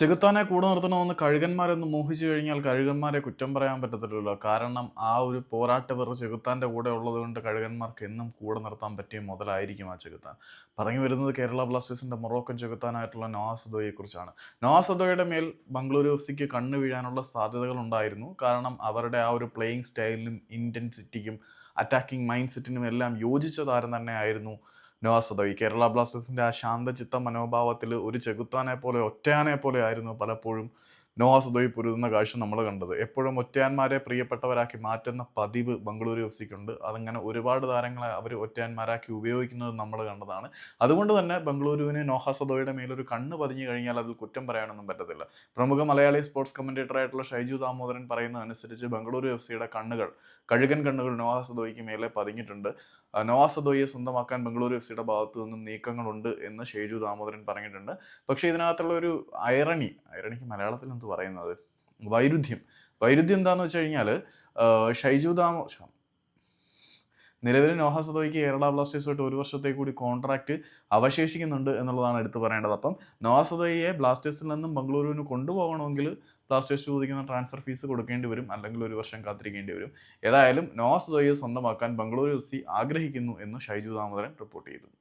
ചെകുത്താനെ കൂടെ നിർത്തണമെന്ന് കഴുകന്മാരൊന്ന് മോഹിച്ചു കഴിഞ്ഞാൽ കഴുകന്മാരെ കുറ്റം പറയാൻ പറ്റത്തില്ലല്ലോ. കാരണം ആ ഒരു പോരാട്ട വെറു ചെകുത്താന്റെ കൂടെ ഉള്ളതുകൊണ്ട് കഴുകന്മാർക്ക് എന്നും കൂടെ നിർത്താൻ പറ്റിയ മുതലായിരിക്കും ആ ചെകുത്താൻ. പറഞ്ഞു വരുന്നത് കേരള ബ്ലാസ്റ്റേഴ്സിന്റെ മൊറോക്കൻ ചെകുത്താനായിട്ടുള്ള നവാസ് അദോയെക്കുറിച്ചാണ് നവാസ് അദോയുടെ മേൽ ബംഗളൂരു എഫ് സിക്ക് കണ്ണു വീഴാനുള്ള സാധ്യതകൾ ഉണ്ടായിരുന്നു. കാരണം അവരുടെ ആ ഒരു പ്ലേയിങ് സ്റ്റൈലിനും ഇന്റൻസിറ്റിക്കും അറ്റാക്കിംഗ് മൈൻഡ് സെറ്റിനും എല്ലാം യോജിച്ച താരം തന്നെയായിരുന്നു നവാസദോ ഈ കേരള ബ്ലാസ്റ്റേഴ്സിന്റെ ആ ശാന്തചിത്ത മനോഭാവത്തിൽ ഒരു ചെകുത്താനെ പോലെ ഒറ്റയാനെ പോലെ ആയിരുന്നു പലപ്പോഴും നോവാസദോയി പൊരുതുന്ന കാഴ്ച നമ്മൾ കണ്ടത്. എപ്പോഴും ഒറ്റയാന്മാരെ പ്രിയപ്പെട്ടവരാക്കി മാറ്റുന്ന പതിവ് ബംഗളൂരു എഫ് സിക്കുണ്ട് അതങ്ങനെ ഒരുപാട് താരങ്ങളെ അവർ ഒറ്റയാന്മാരാക്കി ഉപയോഗിക്കുന്നത് നമ്മൾ കണ്ടതാണ്. അതുകൊണ്ട് തന്നെ ബംഗളൂരുവിന് നോഹാസദോയുടെ മേലൊരു കണ്ണ് പതിഞ്ഞു കഴിഞ്ഞാൽ അതിൽ കുറ്റം പറയാനൊന്നും പറ്റത്തില്ല. പ്രമുഖ മലയാളി സ്പോർട്സ് കമന്റേറ്റർ ആയിട്ടുള്ള ഷൈജു ദാമോദരൻ പറയുന്നതനുസരിച്ച് ബംഗളൂരു എഫ് സിയുടെ കണ്ണുകൾ കഴുകൻ കണ്ണുകൾ നോഹാസദോയ്ക്ക് മേലെ പതിഞ്ഞിട്ടുണ്ട്. ആ, നോവാസദോയെ സ്വന്തമാക്കാൻ ബംഗളൂരു എഫ് സിയുടെ ഭാഗത്തു നിന്നും നീക്കങ്ങളുണ്ട് എന്ന് ഷൈജു ദാമോദരൻ പറഞ്ഞിട്ടുണ്ട്. പക്ഷേ ഇതിനകത്തുള്ള ഒരു ഐറണി ഐറണിക്ക് മലയാളത്തിൽ എന്ത് പറയുന്നത്. വൈരുദ്ധ്യം. വൈരുദ്ധ്യം എന്താണെന്ന് വെച്ച് കഴിഞ്ഞാൽ ഷൈജു ദാമോ നിലവിൽ നോഹ സദോയ്ക്ക് കേരള ബ്ലാസ്റ്റേഴ്സുമായിട്ട് ഒരു വർഷത്തേക്ക് കൂടി കോൺട്രാക്ട് അവശേഷിക്കുന്നുണ്ട് എന്നുള്ളതാണ് എടുത്തു പറയേണ്ടത്. അപ്പം നോഹാസദോയെ ബ്ലാസ്റ്റേഴ്സിൽ നിന്നും ബംഗളൂരുവിന് കൊണ്ടുപോകണമെങ്കിൽ ബ്ലാസ്റ്റേഴ്സ് ചോദിക്കുന്ന ട്രാൻസ്ഫർ ഫീസ് കൊടുക്കേണ്ടി വരും അല്ലെങ്കിൽ ഒരു വർഷം കാത്തിരിക്കേണ്ടി വരും. ഏതായാലും നോഹാസദോയെ സ്വന്തമാക്കാൻ ബംഗളൂരു എഫ് സി ആഗ്രഹിക്കുന്നു എന്ന് ഷൈജു ദാമോദരൻ റിപ്പോർട്ട് ചെയ്തു.